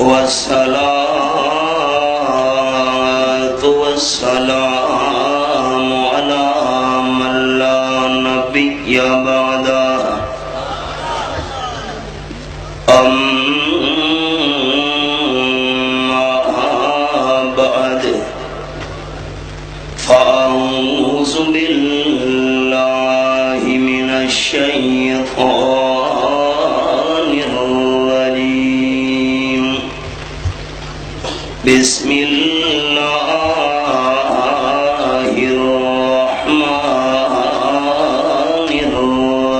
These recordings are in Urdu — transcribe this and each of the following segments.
والسلام بسم الله الرحمن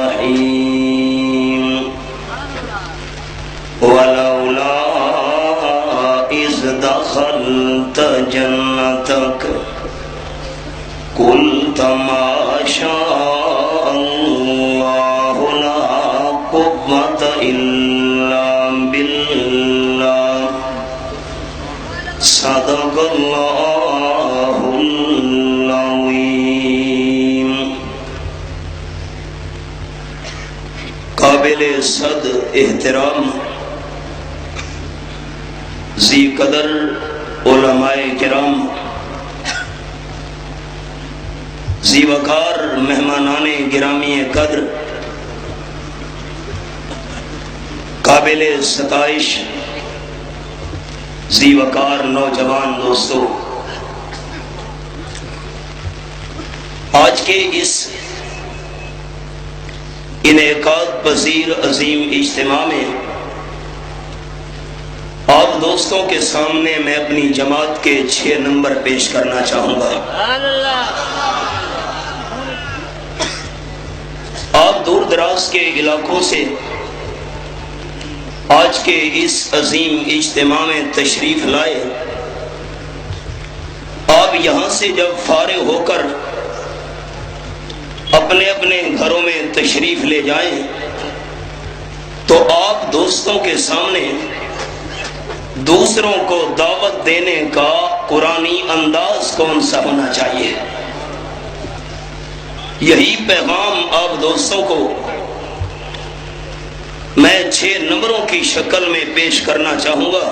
الرحيم. ولولا إذ دخلت جنتك قلت ما شاء الله لا قوة إلا صدق الله العظيم. قابل صد احترام زی قدر علماء کرام زی وقار مہمانان گرامی قدر، قابل ستائش زی وقار نوجوان دوستو، آج کے اس انعقاد پذیر عظیم اجتماع میں آپ دوستوں کے سامنے میں اپنی جماعت کے چھ نمبر پیش کرنا چاہوں گا۔ آپ دور دراز کے علاقوں سے آج کے اس عظیم اجتماع میں تشریف لائے۔ آپ یہاں سے جب فارغ ہو کر اپنے اپنے گھروں میں تشریف لے جائیں، تو آپ دوستوں کے سامنے دوسروں کو دعوت دینے کا قرآنی انداز کون سا ہونا چاہیے؟ یہی پیغام آپ دوستوں کو میں چھ نمبروں کی شکل میں پیش کرنا چاہوں گا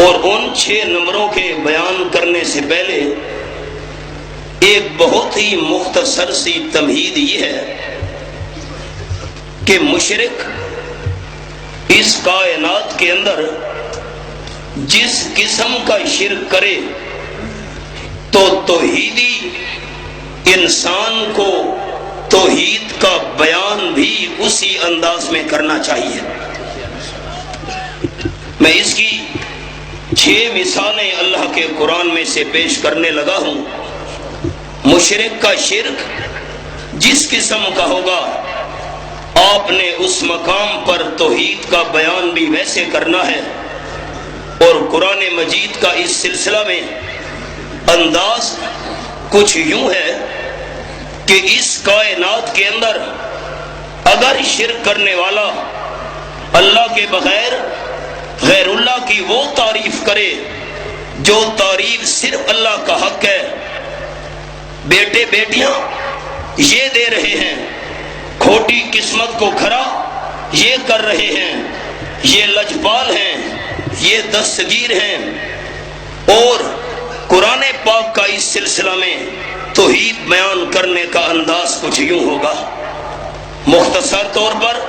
اور ان چھ نمبروں کے بیان کرنے سے پہلے ایک بہت ہی مختصر سی تمہید یہ ہے کہ مشرق اس کائنات کے اندر جس قسم کا شرک کرے تو توحیدی انسان کو توحید کا بیان بھی اسی انداز میں کرنا چاہیے۔ میں اس کی چھ مثالیں اللہ کے قرآن میں سے پیش کرنے لگا ہوں۔ مشرق کا شرک جس قسم کا ہوگا، آپ نے اس مقام پر توحید کا بیان بھی ویسے کرنا ہے۔ اور قرآن مجید کا اس سلسلہ میں انداز کچھ یوں ہے کہ اس کائنات کے اندر اگر شرک کرنے والا اللہ کے بغیر غیر اللہ کی وہ تعریف کرے جو تعریف صرف اللہ کا حق ہے۔ بیٹے بیٹیاں، یہ دے رہے ہیں۔ کھوٹی قسمت کو کھرا یہ کر رہے ہیں۔ یہ لجپال ہیں، یہ دستگیر ہیں۔ اور قرآن پاک کا اس سلسلہ میں توحید بیان کرنے کا انداز کچھ یوں ہوگا۔ مختصر طور پر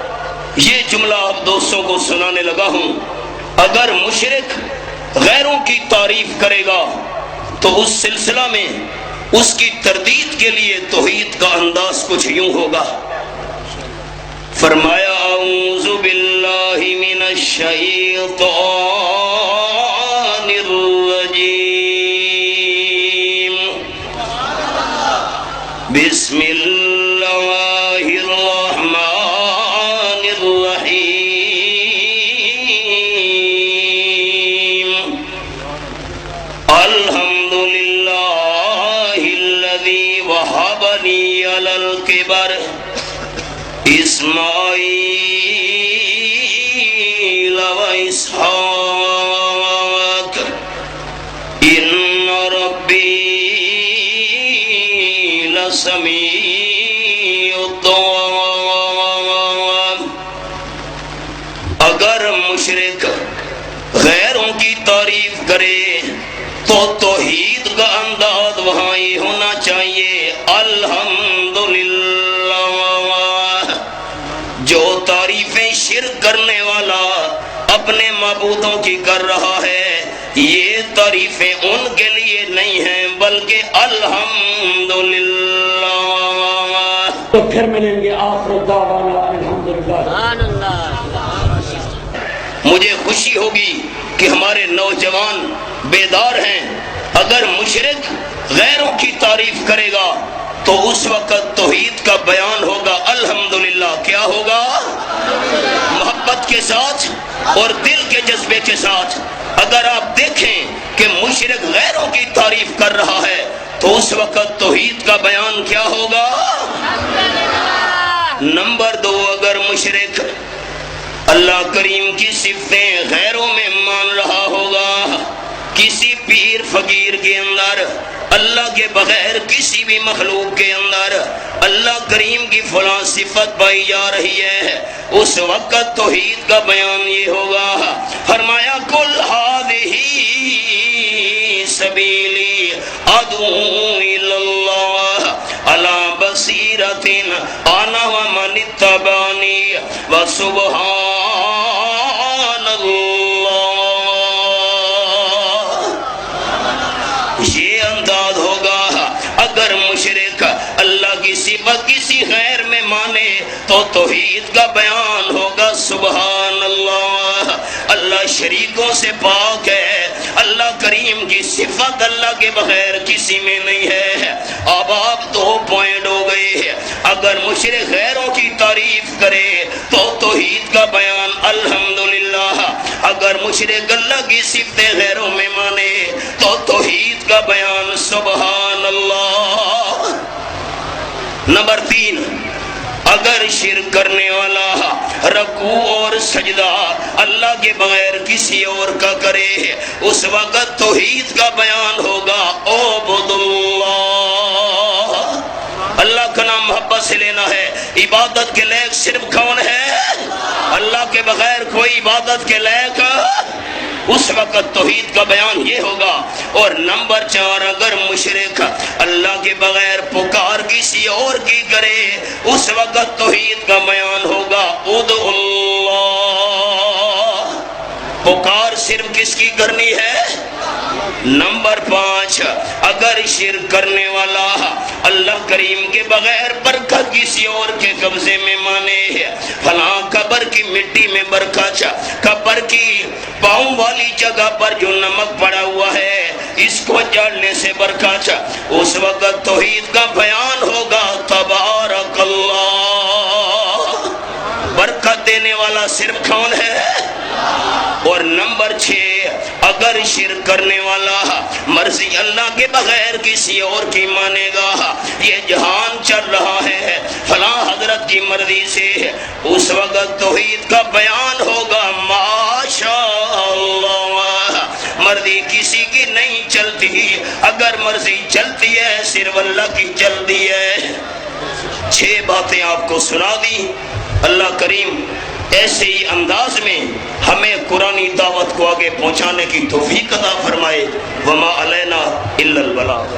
یہ جملہ آپ دوستوں کو سنانے لگا ہوں۔ اگر مشرق غیروں کی تعریف کرے گا، تو اس سلسلہ میں اس کی تردید کے لیے توحید کا انداز کچھ یوں ہوگا۔ فرمایا، اعوذ باللہ من الشیطان۔ وإسحاق إن ربي لسميع الدعاء اگر مشرق غیروں کی تعریف کرے تو توحید کا انداز وہاں یہ ہونا چاہیے۔ الحمدللہ۔ جو تعریفیں شرک کرنے اپنے معبودوں کی کر رہا ہے۔ یہ تعریفیں ان کے لیے نہیں ہیں بلکہ الحمدللہ۔ تو پھر ملیں گے آخر دعوانا الحمدللہ۔ مجھے خوشی ہوگی کہ ہمارے نوجوان بیدار ہیں۔ اگر مشرق غیروں کی تعریف کرے گا تو اس وقت توحید کا بیان ہوگا۔ الحمدللہ کیا ہوگا؟ محبت کے ساتھ اور دل کے جذبے کے ساتھ۔ اگر آپ دیکھیں کہ مشرق غیروں کی تعریف کر رہا ہے، تو اس وقت توحید کا بیان کیا ہوگا؟ نمبر دو، اگر مشرق اللہ کریم کی صفتیں غیروں کسی فقیر کے اندر، اللہ کے بغیر کسی بھی مخلوق کے اندر، اللہ کریم کی فلاں صفت پائی جا رہی ہے۔ اس وقت توحید کا بیان یہ ہوگا، فرمایا کل ہادہی سبیلی ادعو اللہ علی بصیرت انا ومن اتبعنی وسبحان اللہ کی کسی غیر میں مانے تو توحید کا بیان ہوگا سبحان اللہ اللہ شریکوں سے پاک ہے۔ اللہ کریم کی صفت اللہ کے بغیر کسی میں نہیں ہے۔ اب آپ دو پوائنٹ ہو گئے اگر مشرق غیروں کی تعریف کرے تو توحید کا بیان الحمدللہ۔ اگر مشرق اللہ کی صفتیں غیروں میں مانے تو توحید کا بیان سبحان اللہ نمبر تین، اگر شرک کرنے والا رکوع اور سجدہ اللہ کے بغیر کسی اور کا کرے، اس وقت توحید کا بیان ہوگا۔ عبد اللہ اللہ کا نام محبت سے لینا ہے۔ عبادت کے لائق صرف کون ہے؟ اللہ کے بغیر کوئی عبادت کے لائق اس وقت توحید کا بیان یہ ہوگا، اور نمبر چار اگر مشرق اللہ کے بغیر پکار کسی اور کی کرے، اس وقت توحید کا بیان ہوگا اد اللہ۔ پکار صرف کس کی کرنی ہے؟ نمبر پانچ، اگر شرک کرنے والا اللہ کریم کے بغیر برکت کسی اور کے قبضے میں مانے فلاں قبر کی مٹی میں برکت قبر کی پاؤں والی جگہ پر جو نمک پڑا ہوا ہے، اس کو جڑنے سے برکت اس وقت توحید کا بیان ہوگا، تبارک اللہ۔ برکت دینے والا صرف کون ہے؟ اور نمبر چھ اگر شرک کرنے والا، مرضی اللہ کے بغیر کسی اور کی مانے گا۔ یہ جہان چل رہا ہے، فلاں حضرت کی مرضی سے۔ اس وقت توحید کا بیان ہوگا۔ ماشاء اللہ مرضی کسی کی نہیں چلتی۔ اگر مرضی چلتی ہے، صرف اللہ کی چلتی ہے۔ چھ باتیں آپ کو سنا دی۔ اللہ کریم ایسے ہی انداز میں ہمیں قرآن دعوت کو آگے پہنچانے کی توفیق عطا فرمائے۔ وما علینا الا البلاغ۔